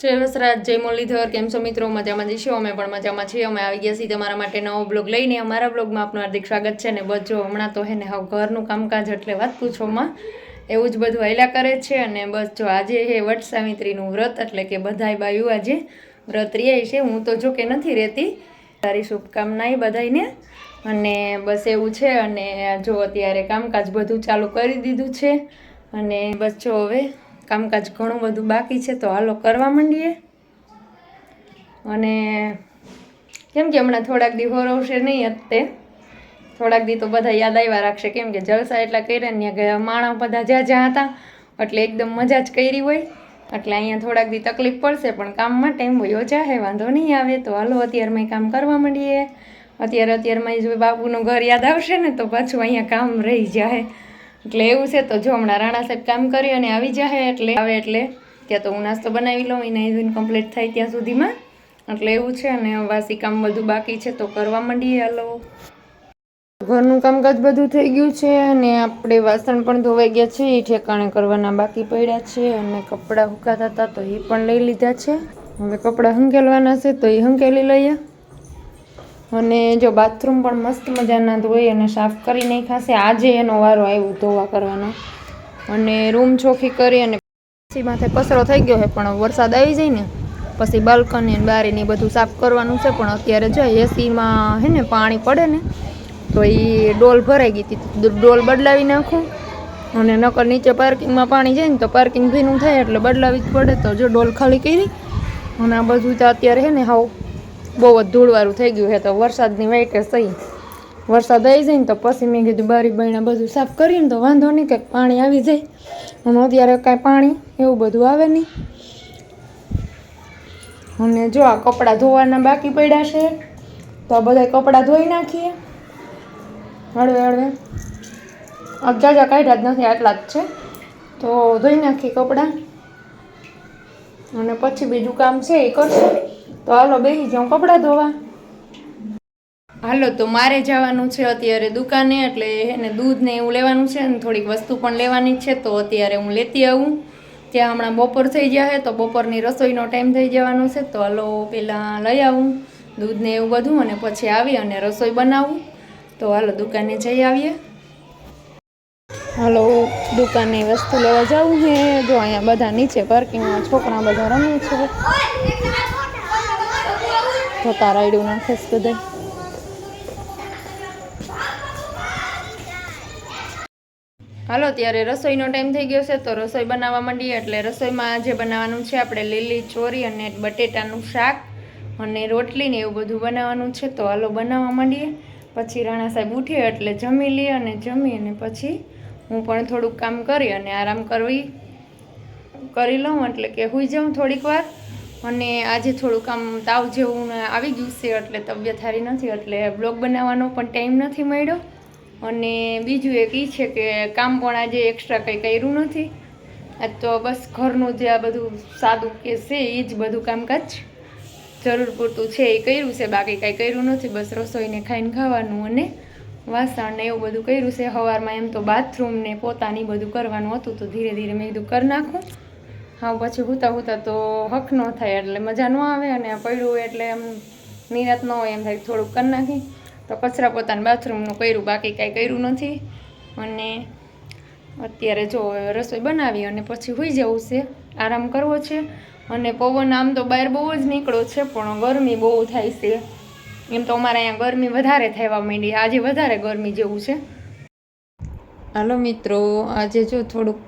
જય વસરાજ, જય મુરલીધર, કેમ છો મિત્રો? મજામાં જઈશું અમે પણ મજામાં છીએ. અમે આવી ગયા છીએ તમારા માટે નવો બ્લોગ લઈને. અમારા બ્લોગમાં આપનું હાર્દિક સ્વાગત છે ને બસ જો હમણાં તો હે ને હવે ઘરનું કામકાજ એટલે વાત પૂછોમાં એવું જ બધું હાલ્યા કરે છે અને બસ જો આજે હે વટ સાવિત્રીનું વ્રત એટલે કે બધાય બાયું આજે વ્રત રહ્યા છે. હું તો જો કે નથી રહેતી. તારી શુભકામનાએ બધાયને. અને બસ એવું છે અને જો અત્યારે કામકાજ બધું ચાલુ કરી દીધું છે. અને બસ જો હવે કામકાજ ઘણું બધું બાકી છે, તો હાલો કરવા માંડીએ. અને કેમ કે હમણાં થોડાક દી હોરવશે નહીં અત્તે થોડાક દી તો બધા યાદ આવ્યા રાખશે કેમ કે જલસા એટલા કર્યા ને ગયા માણસ બધા જ્યાં જ્યાં હતા, એટલે એકદમ મજા જ કરી હોય. એટલે અહીંયા થોડાક દી તકલીફ પડશે, પણ કામમાં ટાઈમ હોય જાહે વાંધો નહીં આવે, તો હાલો અત્યારમાં કામ કરવા માંડીએ. અત્યારે અત્યારમાં જો બાપુનું ઘર યાદ આવશે ને, તો પાછું અહીંયા કામ રહી જાય. એટલે એવું છે, તો જો હમણાં રાણા સાહેબ કામ કરી અને આવી જાય એટલે આવે એટલે ત્યાં તો હું નાસ્તો બનાવી લઉં એને ધોઈને કમ્પ્લીટ થાય ત્યાં સુધીમાં. એટલે એવું છે, અને વાસી કામ બધું બાકી છે, તો કરવા માંડીએ હાલો. ઘરનું કામકાજ બધું થઈ ગયું છે, અને આપણે વાસણ પણ ધોવાઈ ગયા છે, એ ઠેકાણે કરવાના બાકી પડ્યા છે, અને કપડાં હુકાતા હતા, તો એ પણ લઈ લીધા છે. હવે કપડાં હંકેલવાના છે, તો એ હંકેલી લઈએ. અને જો બાથરૂમ પણ મસ્ત મજાના ધોઈ અને સાફ કરી નાખ્યા છે. આજે એનો વારો આવ્યો ધોવા કરવાનો. અને રૂમ ચોખ્ખી કરી અને પછી માથે કચરો થઈ ગયો છે, પણ વરસાદ આવી જાય ને, પછી બાલ્કની બારીને બધું સાફ કરવાનું છે, પણ અત્યારે જો એસીમાં હે ને પાણી પડે ને, તો એ ડોલ ભરાઈ ગઈ હતી. ડોલ બદલાવી નાખું અને નકર નીચે પાર્કિંગમાં પાણી જાય ને તો પાર્કિંગ ભીનું થાય એટલે બદલાવી જ પડે. તો જો ડોલ ખાલી કરી અને આ બધું તો અત્યારે હે ને હાવ બહુ જ ધૂળવાળું થઈ ગયું છે, તો વરસાદની વાઈટે સહી. વરસાદ આવી જાય ને તો પછી મેં કીધું, બારી બાયણા બધું સાફ કરીને તો વાંધો નહીં, કંઈક પાણી આવી જાય. અને અત્યારે કાંઈ પાણી એવું બધું આવે નહીં. અને જો આ કપડાં ધોવાના બાકી પડ્યા છે, તો આ બધા કપડાં ધોઈ નાખીએ. હળવે હળવે. જાજા કાઢ્યા જ નથી, આટલા જ છે. તો ધોઈ નાખીએ કપડાં. અને પછી બીજું કામ છે, એ કરશું. તો હાલો બેસી જાઉં, કપડાં ધોવા. હાલો, તો મારે જવાનું છે અત્યારે દુકાને, એટલે એને દૂધ ને એવું લેવાનું છે ને થોડીક વસ્તુ પણ લેવાની છે, તો અત્યારે હું લેતી આવું. ત્યાં હમણાં બપોર થઈ ગયા છે, તો બપોરની રસોઈનો ટાઈમ થઈ જવાનો છે, તો હાલો પહેલાં લઈ આવું, દૂધ ને એવું બધું, અને પછી આવી અને રસોઈ બનાવું. તો હાલો, દુકાને જઈ આવીએ. હાલો, દુકાને વસ્તુ લેવા જવું છે. જો અહીંયા બધા નીચે પાર્કિંગમાં છોકરા બધા રમે છે. જોતા રાયડું નાખે છે બધા હાલો, ત્યારે રસોઈનો ટાઈમ થઈ ગયો છે, તો રસોઈ બનાવવા માંડીએ. એટલે રસોઈમાં જે બનાવવાનું છે, આપણે લીલી ચોરી અને બટેટાનું શાક અને રોટલી ને એવું બધું બનાવવાનું છે. તો હાલો, બનાવવા માંડીએ. પછી રાણા સાહેબ ઉઠીએ એટલે જમી લઈએ અને જમી અને પછી હું પણ થોડુંક કામ કરી અને આરામ કરવી, કરી લઉં. એટલે કે હુઈ જાઉં થોડીક વાર. અને આજે થોડુંક આમ તાવ જેવું આવી ગયું છે, એટલે તબિયત સારી નથી, એટલે બ્લોગ બનાવવાનો પણ ટાઈમ નથી મળ્યો. અને બીજું એક એ છે કે કામ પણ આજે એક્સ્ટ્રા કંઈ કર્યું નથી. આજ તો બસ ઘરનું જે આ બધું સાદું કે છે એ જ બધું કામકાજ જરૂર પૂરતું છે એ કર્યું છે, બાકી કાંઈ કર્યું નથી, બસ રસોઈને ખાઈને ખાવાનું અને વાસણ ને એવું બધું કર્યું છે. સવારમાં એમ તો બાથરૂમ ને પોતાની બધું કરવાનું હતું, તો ધીરે ધીરે મેં કીધું કરી નાખું. હા, પછી હુતા હુતા તો હક ન થાય, એટલે મજા ન આવે અને પડ્યું એટલે એમ નિરાત ન હોય, એમ થાય થોડુંક કરી નાખી. તો કચરા પોતાનું બાથરૂમનું કર્યું, બાકી કાંઈ કર્યું નથી. અને અત્યારે જો રસોઈ બનાવી અને પછી હોઈ જવું છે, આરામ કરવો છે. અને પવન આમ તો બહાર બહુ જ નીકળો છે, પણ ગરમી બહુ થાય છે. એમ તો અમારે અહીંયા ગરમી વધારે થવા માંડી, આજે વધારે ગરમી જેવું છે. હાલો મિત્રો, આજે જો થોડુંક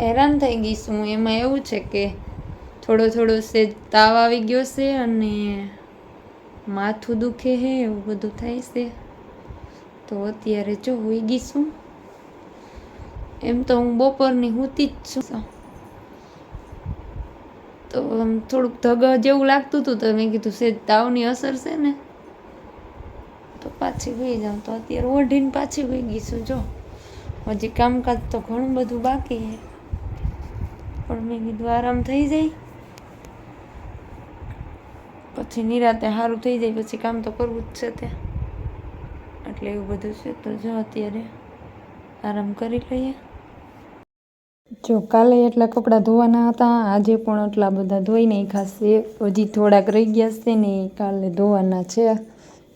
હેરાન થઈ ગઈ છું. એમાં એવું છે કે થોડો થોડો સેજ તાવ આવી ગયો છે અને માથું દુખે છે, એવું બધું થાય છે. તો અત્યારે જો હોઈ ગઈ છું. એમ તો હું બપોરની હોતી જ છું. તો આમ થોડુંક ધગ જેવું લાગતું હતું તો મેં કીધું સેજ તાવની અસર છે ને? તો પાછી ગઈ જાઉં. તો અત્યારે ઓઢીને પાછી ગઈ છું. જો, હજી કામકાજ તો ઘણું બધું બાકી છે. પણ મેં કીધું, આરામ થઈ જાય. પછી નિરાતે સારું થઈ જાય, પછી કામ તો કરવું જ છે ત્યાં એટલે એવું બધું છે. તો જો અત્યારે આરામ કરી લઈએ. જો કાલે એટલા કપડાં ધોવાના હતા, આજે પણ એટલા બધા ધોઈ નહીં ખાશે હજી થોડાક રહી ગયા છે ને કાલે ધોવાના છે.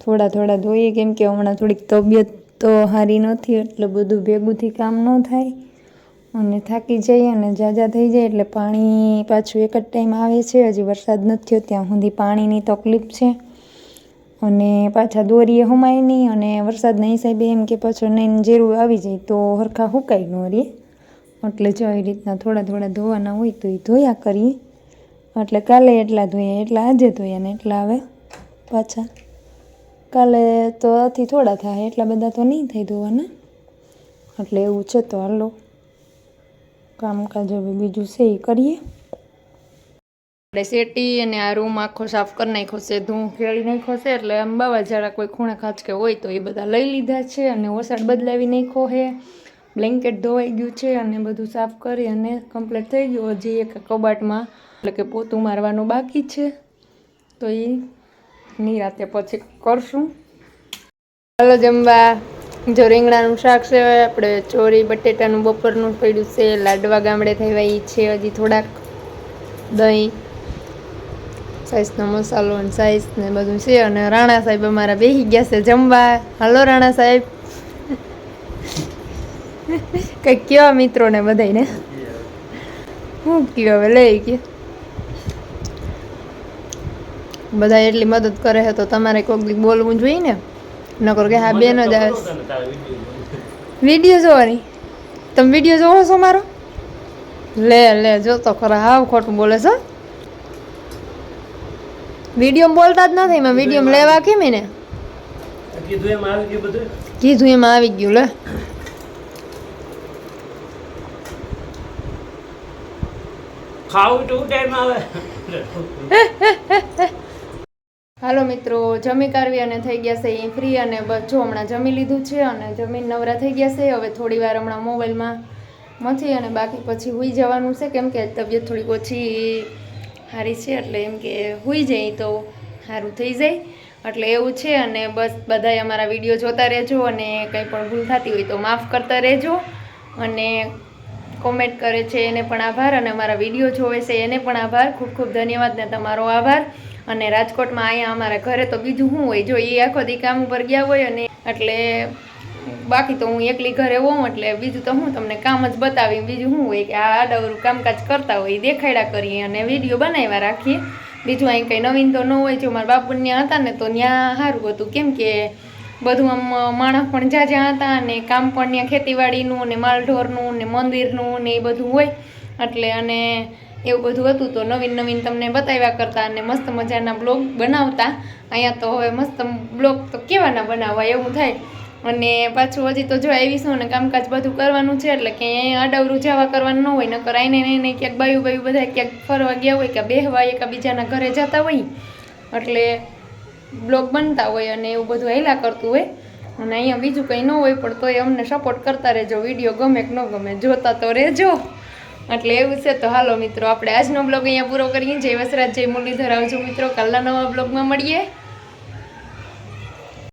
થોડા થોડા ધોઈએ, કેમ કે હમણાં થોડીક તબિયત તો સારી નથી, એટલે બધું ભેગુંથી કામ ન થાય. અને થાકી જઈએ અને જાજા થઈ જાય એટલે પાણી પાછું એક જ ટાઈમ આવે છે. હજી વરસાદ નથી થયો ત્યાં સુધી પાણીની તકલીફ છે. અને પાછા દોરીએ હમાય નહીં અને વરસાદના હિસાબે એમ કે પાછો નહીં જીરું આવી જાય તો હરખા હુકાય ન રહે એટલે જો એ રીતના થોડા થોડા ધોવાના હોય તો એ ધોયા કરીએ. એટલે કાલે એટલા ધોયા, એટલા આજે ધોયા ને એટલા આવે પાછા. કાલે તો આથી થોડા થાય, એટલા બધા તો નહીં થાય ધોવાના. એટલે એવું છે તો હાલો. કામકાજ હવે બીજું છે એ કરીએ. આપણે શેટી અને આ રૂમ આખો સાફ કરી નાખ્યો છે ધૂં ખેડી નાખ્યો છે, એટલે બાવા જરા કોઈ ખૂણે ખાંચ કે હોય તો એ બધા લઈ લીધા છે અને ઓસાડ બદલાવી નાખ્યો છે. બ્લેન્કેટ ધોવાઈ ગયું છે અને બધું સાફ કરી અને કમ્પ્લીટ થઈ ગયું. હજી એક કબાટમાં એટલે કે પોતું મારવાનું બાકી છે. તો એ નિરાતે પછી કરશું. હલો જમવા. જો રીંગણાનું શાક છે, આપણે ચોરી, બટેટાનું, બપોરનું પડ્યું છે, લાડવા ગામડે એ છે, હજી થોડાક દહીં, સાઈઝનો મસાલો અને સાઈઝ ને બધું છે. અને રાણા સાહેબ અમારા બેસી ગયા છે જમવા. હાલો રાણા સાહેબ. કંઈક કેવા મિત્રોને બધાને હું કયો હવે? લઈ ગયો બધા એટલી મદદ કરે છે તો તમારે કોઈક બોલવું જોઈએ ને? નકર કે હા બેન જ આવે વીડિયો જોવાની. તમે વીડિયો જોવો છો મારો? લે લે જો તો ખરા. હાવ ખોટું બોલે છો. વીડિયો બોલતા જ નથી મેં વીડિયો લેવા કેમ ને કીધું એમ આવી ગયું એમાં આવી ગયું લે. ખાવું તો ટાઈમ આવે. હાલો મિત્રો, જમી કારવી અને થઈ ગયા છે એ ફ્રી અને જો હમણાં જમી લીધું છે અને જમીન નવરા થઈ ગયા છે, હવે થોડી વાર હમણાં મોબાઈલમાં મથી અને બાકી પછી હુઈ જવાનું છે. કેમ કે તબિયત થોડીક ઓછી સારી છે, એટલે એમ કે હુઈ જાય તો સારું થઈ જાય. એટલે એવું છે અને બસ બધાએ અમારા વીડિયો જોતા રહેજો અને કંઈ પણ ભૂલ થતી હોય તો માફ કરતા રહેજો. અને કોમેન્ટ કરે છે એને પણ આભાર અને અમારા વીડિયો જોવે છે એને પણ આભાર. ખૂબ ખૂબ ધન્યવાદ ને તમારો આભાર. અને રાજકોટમાં અહીંયા અમારા ઘરે તો બીજું શું હોય? જો એ આખો દી કામ ઉપર ગયા હોય અને એટલે બાકી તો હું એકલી ઘરે હોઉં, એટલે બીજું તો હું તમને કામ જ બતાવી બીજું શું હોય કે આ આડાવરું કામકાજ કરતા હોય દેખાડ્યા કરીએ અને વીડિયો બનાવ્યા રાખીએ. બીજું અહીં કંઈ નવીન તો ન હોય, જો મારા બાપુ ત્યાં હતા ને તો ત્યાં સારું હતું. કેમ કે બધું આમ માણસ પણ જ્યાં જ્યાં હતા અને કામ પણ ત્યાં ખેતીવાડીનું ને માલઢોરનું ને મંદિરનું ને એ બધું હોય. એટલે અને એવું બધું હતું. તો નવીન નવીન તમને બતાવ્યા કરતા અને મસ્ત મજાના બ્લોગ બનાવતા. અહીંયા તો હવે મસ્ત બ્લોગ તો કેવાના બનાવવા એવું થાય. અને પાછું હજી તો જો આવીશું અને કામકાજ બધું કરવાનું છે એટલે કે અહીંયા અડવરું જવા કરવાનું ન હોય. નકર આઈને નહીં ક્યાંક બાયું બાયું બધા ક્યાંક ફરવા ગયા હોય કે બેહવા એકબીજાના ઘરે જતા હોય. એટલે બ્લોગ બનતા હોય અને એવું બધું હેલા કરતું હોય. અને અહીંયા બીજું કંઈ ન હોય પણ તોય અમને સપોર્ટ કરતા રહેજો. વીડિયો ગમે કે ન ગમે. જોતા તો રહેજો. એટલે એવું છે તો હાલો મિત્રો, આપણે આજનો બ્લોગ અહીંયા પૂરો કરીએ. જય વસરાજ, જય મુરલીધર. આવજો મિત્રો, કાલના નવા બ્લોગમાં મળીએ.